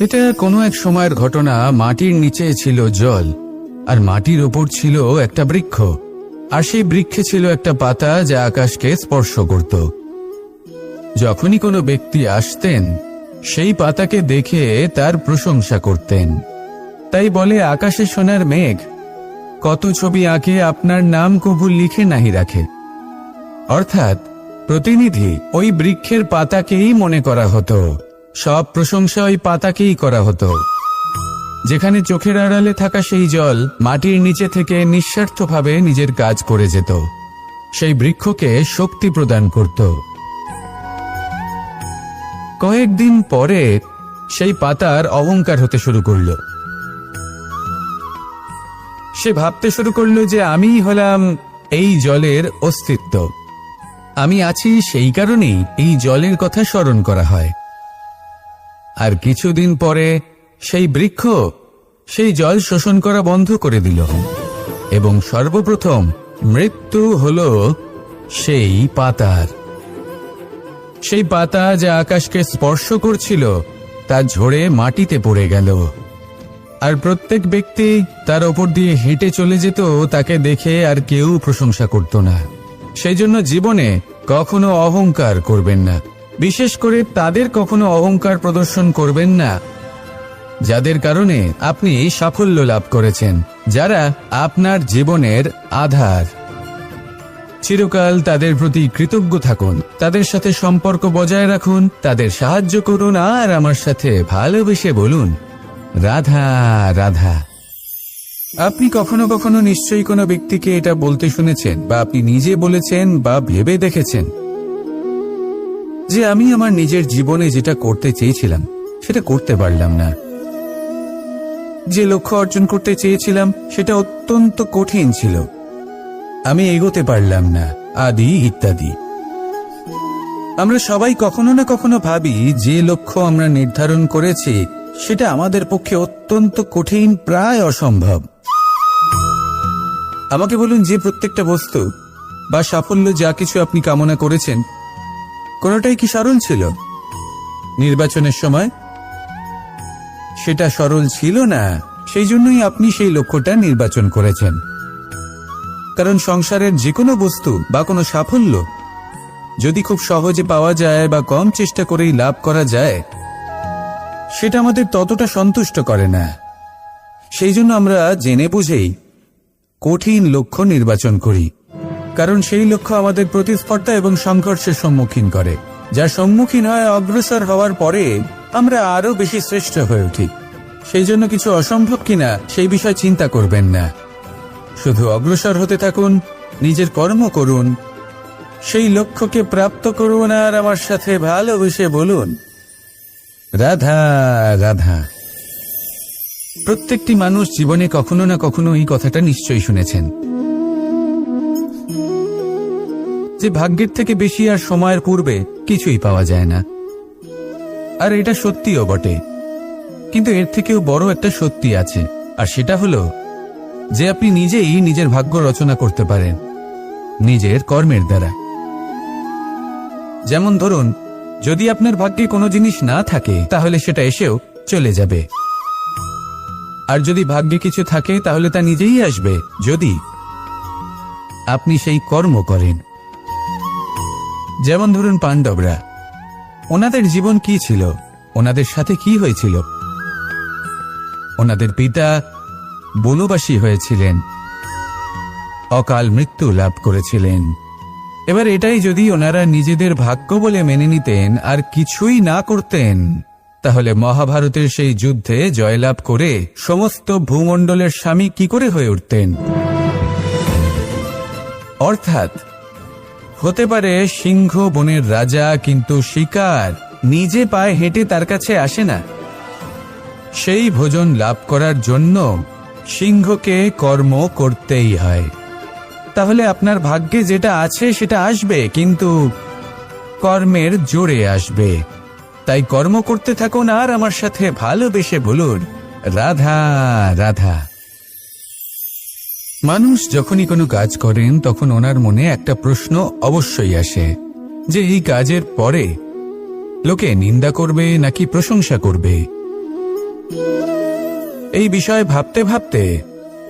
এটা কোনো এক সময়ের ঘটনা, মাটির নিচে ছিল জল, আর মাটির ওপর ছিল একটা বৃক্ষ, আর সেই বৃক্ষে ছিল একটা পাতা যা আকাশকে স্পর্শ করত। যখনই কোনো ব্যক্তি আসতেন, সেই পাতাকে দেখে তার প্রশংসা করতেন। তাই বলে, আকাশে সোনার মেঘ, কত ছবি আঁকে আপনার নাম কবুল লিখে নাহি রাখে। অর্থাৎ, প্রতিনিধি, ওই বৃক্ষের পাতাকেই মনে করা হতো। সব প্রশংসা ওই পাতাকেই করা হতো। যেখানে চোখের আড়ালে থাকা সেই জল মাটির নিচে থেকে নিঃস্বার্থভাবে নিজের কাজ করে যেত। সেই বৃক্ষকে শক্তি প্রদান করত। কয়েকদিন পরে সেই পাতার অহংকার হতে শুরু করল। সে ভাবতে শুরু করল যে আমিই হলাম এই জলের অস্তিত্ব। আমি আছি সেই কারণেই এই জলের কথা স্মরণ করা হয়। আর কিছুদিন পরে সেই বৃক্ষ সেই জল শোষণ করা বন্ধ করে দিল। এবং সর্বপ্রথম মৃত্যু হল সেই পাতার। সেই পাতা যা আকাশকে স্পর্শ করছিল, তা ঝরে মাটিতে পড়ে গেল। আর প্রত্যেক ব্যক্তি তার ওপর দিয়ে হেঁটে চলে যেত, তাকে দেখে আর কেউ প্রশংসা করত না। সেই জন্য জীবনে কখনো অহংকার করবেন না। বিশেষ করে তাদের কখনো অহংকার প্রদর্শন করবেন না, যাদের কারণে আপনি সাফল্য লাভ করেছেন, যারা আপনার জীবনের আধার। চিরকাল তাদের প্রতি কৃতজ্ঞ থাকুন, তাদের সাথে সম্পর্ক বজায় রাখুন, তাদের সাহায্য করুন, আর আমার সাথে ভালোবেসে বলুন, রাধা রাধা। আপনি কখনো কখনো নিশ্চয়ই কোনো ব্যক্তিকে এটা বলতে শুনেছেন, বা আপনি নিজে বলেছেন, বা ভেবে দেখেছেন। যে আমি আমার নিজের জীবনে যেটা করতে চেয়েছিলাম, সেটা করতে পারলাম না। যে লক্ষ্য অর্জন করতে চেয়েছিলাম, সেটা অত্যন্ত কঠিন ছিল। আমি এগোতে পারলাম না, আদি ইত্যাদি। আমরা সবাই কখনো না কখনো ভাবি, যে লক্ষ্য আমরা নির্ধারণ করেছি, সেটা আমাদের পক্ষে অত্যন্ত কঠিন, প্রায় অসম্ভব। আমাকে বলুন যে প্রত্যেকটা বস্তু বা সাফল্য যা কিছু আপনি কামনা করেছেন কোনোটাই কি সরল ছিল? নির্বাচনের সময়? সেটা সরল ছিল না। সেই জন্যই আপনি সেই লক্ষ্যটা নির্বাচন করেছেন। কারণ সংসারের যে কোনো বস্তু বা কোনো সাফল্য যদি খুব সহজে পাওয়া যায় বা কম চেষ্টা করেই লাভ করা যায়, সেটা আমাদের ততটা সন্তুষ্ট করে না। সেই জন্য আমরা জেনে বুঝেই কঠিন লক্ষ্য নির্বাচন করি। কারণ সেই লক্ষ্য আমাদের প্রতিস্পর্ধা এবং সংঘর্ষের সম্মুখীন করে। যা সম্মুখীন হয় অগ্রসর হওয়ার পরে আমরা আরও বেশি শ্রেষ্ঠ হয়ে উঠি। সেই জন্য কিছু অসম্ভব কিনা সেই বিষয় চিন্তা করবেন না। শুধু অগ্রসর হতে থাকুন, নিজের কর্ম করুন, সেই লক্ষ্যকে প্রাপ্ত করুন আর আমার সাথে ভালোবেসে বলুন, রাধা রাধা। প্রত্যেকটি মানুষ জীবনে কখনো না কখনো এই কথাটা নিশ্চয়ই শুনেছেন। যে ভাগ্যের থেকে বেশি আর সময়ের পূর্বে কিছুই পাওয়া যায় না। আর এটা সত্যিও বটে। কিন্তু এর থেকেও বড় একটা সত্যি আছে, আর সেটা হলো যে আপনি নিজেই নিজের ভাগ্য রচনা করতে পারেন, নিজের কর্মের দ্বারা। যেমন ধরুন, যদি আপনার ভাগ্যে কোনো জিনিস না থাকে, তাহলে সেটা এসেও চলে যাবে। আর যদি ভাগ্যে কিছু থাকে, তাহলে তা নিজেই আসবে, যদি আপনি সেই কর্ম করেন। যেমন ধরুন পাণ্ডবরা, ওনাদের জীবন কি ছিল? ওনাদের সাথে কি হয়েছিল? ওনাদের পিতা বনবাসী হয়েছিলেন। অকাল মৃত্যু লাভ করেছিলেন। এবার এটাই যদি ওনারা নিজেদের ভাগ্য বলে মেনে নিতেন আর কিছুই না করতেন, তাহলে মহাভারতের সেই যুদ্ধে জয়লাভ করে সমস্ত ভূমণ্ডলের স্বামী কি করে হয়ে উঠতেন? অর্থাৎ হতে পারে সিংহ বনের রাজা, কিন্তু শিকার নিজে পায়ে হেঁটে তার কাছে আসে না। সেই ভোজন লাভ করার জন্য সিংহকে কর্ম করতেই হয়। তাহলে আপনার ভাগ্যে যেটা আছে সেটা আসবে, কিন্তু কর্মের জোরে আসবে। তাই কর্ম করতে থাকুন আর আমার সাথে ভালোবেসে বলুন, রাধা রাধা। মানুষ যখনই কোনো কাজ করেন, তখন ওনার মনে একটা প্রশ্ন অবশ্যই আসে, যে এই কাজের পরে লোকে নিন্দা করবে নাকি প্রশংসা করবে? এই বিষয়ে ভাবতে ভাবতে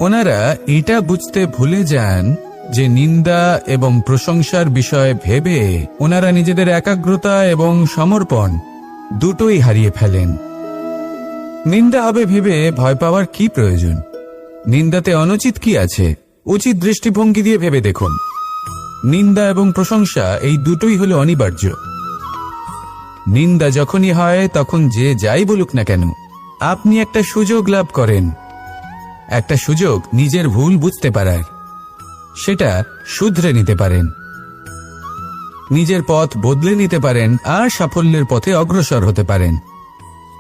ওনারা এটা বুঝতে ভুলে যান যে নিন্দা এবং প্রশংসার বিষয়ে ভেবে ওনারা নিজেদের একাগ্রতা এবং সমর্পণ দুটোই হারিয়ে ফেলেন। নিন্দা হবে ভেবে ভয় পাওয়ার কি প্রয়োজন? নিন্দাতে অনুচিত কি আছে? উচিত দৃষ্টিভঙ্গি দিয়ে ভেবে দেখুন। নিন্দা এবং প্রশংসা এই দুটোই হলো অনিবার্য। নিন্দা যখনই হয়, তখন যে যাই বলুক না কেন, আপনি একটা সুযোগ লাভ করেন। একটা সুযোগ নিজের ভুল বুঝতে পারার। সেটা শুধরে নিতে পারেন। নিজের পথ বদলে নিতে পারেন আর সাফল্যের পথে অগ্রসর হতে পারেন।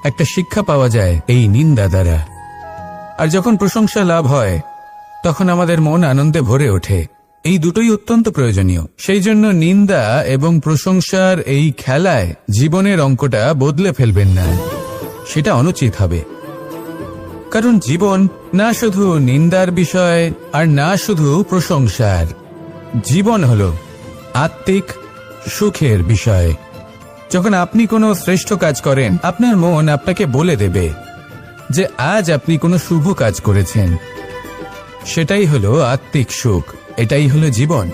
একটা শিক্ষা পাওয়া যায় এই নিন্দা দ্বারা। আর যখন প্রশংসা লাভ হয়, তখন আমাদের মন আনন্দে ভরে ওঠে। এই দুটোই অত্যন্ত প্রয়োজনীয়। সেই জন্য নিন্দা এবং প্রশংসার এই খেলায় জীবনের অঙ্কটা বদলে ফেলবেন না। সেটা অনুচিত হবে। কারণ জীবন না শুধু নিন্দার বিষয় আর না শুধু প্রশংসার। জীবন হল আত্মিক সুখের বিষয়। যখন আপনি কোনো শ্রেষ্ঠ কাজ করেন, আপনার মন আপনাকে বলে দেবে। যে আজ আপনি কোনো শুভ কাজ করেছেন। সেটাই হলো আত্মিক সুখ, এটাই হলো জীবন।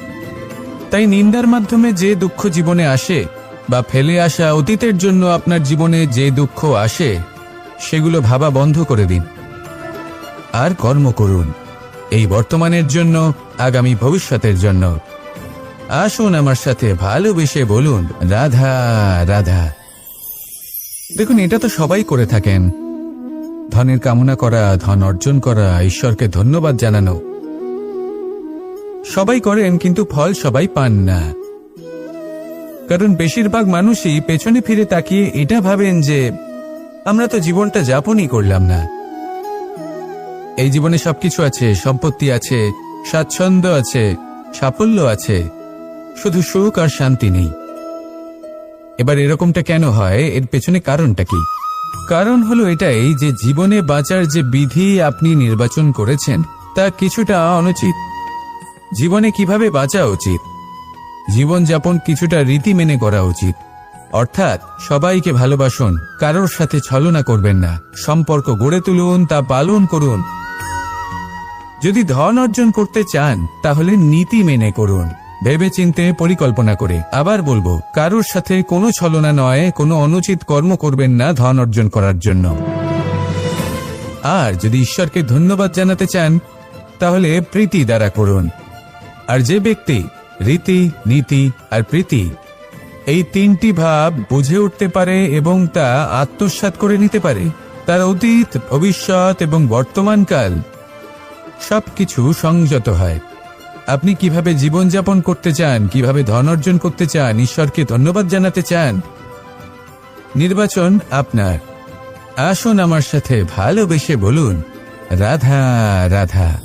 তাই নিন্দার মাধ্যমে যে দুঃখ জীবনে আসে বা ফেলে আসা অতীতের জন্য আপনার জীবনে যে দুঃখ আসে, সেগুলো ভাবা বন্ধ করে দিন। আর কর্ম করুন, এই বর্তমানের জন্য, আগামী ভবিষ্যতের জন্য। আসুন আমার সাথে ভালোবেসে বলুন, রাধা রাধা। দেখুন, এটা তো সবাই করে থাকেন। ধনের কামনা করা, ধন অর্জন করা, ঈশ্বরকে ধন্যবাদ জানানো। সবাই করেন, কিন্তু ফল সবাই পান না। কারণ বেশিরভাগ মানুষই পেছনে ফিরে তাকিয়ে এটা ভাবেন যে, আমরা তো জীবনটা যাপনই করলাম না। এই জীবনে সবকিছু আছে, সম্পত্তি আছে, স্বাচ্ছন্দ্য আছে, সাফল্য আছে, শুধু সুখ আর শান্তি নেই। এবার এরকমটা কেন হয়? এর পেছনে কারণটা কি? কারণ হলো এটাই যে জীবনে বাঁচার যে বিধি আপনি নির্বাচন করেছেন, তা কিছুটা অনুচিত। জীবনে কীভাবে বাঁচা উচিত? জীবনযাপন কিছুটা রীতি মেনে করা উচিত। অর্থাৎ সবাইকে ভালোবাসুন, কারোর সাথে ছলনা করবেন না, সম্পর্ক গড়ে তুলুন, তা পালন করুন। যদি ধন অর্জন করতে চান, তাহলে নীতি মেনে করুন। ভেবে চিনতে পরিকল্পনা করে। আবার বলব, কারোর সাথে কোনো ছলনা নয়, কোনো অনুচিত কর্ম করবেন না ধন অর্জন করার জন্য। আর যদি ঈশ্বরকে ধন্যবাদ জানাতে চান, তাহলে প্রীতি দ্বারা করুন। আর যে ব্যক্তি রীতি, নীতি আর প্রীতি, এই তিনটি ভাব বুঝে উঠতে পারে এবং তা আত্মসাৎ করে নিতে পারে, তার অতীত, ভবিষ্যৎ এবং বর্তমানকাল সবকিছু সংযত হয়। আপনি কীভাবে জীবন যাপন করতে চান, কীভাবে ধন অর্জন করতে চান, ঈশ্বরকে ধন্যবাদ জানাতে চান? নির্বাচন আপনার। আসুন আমার সাথে ভালোবেসে বলুন, রাধা রাধা।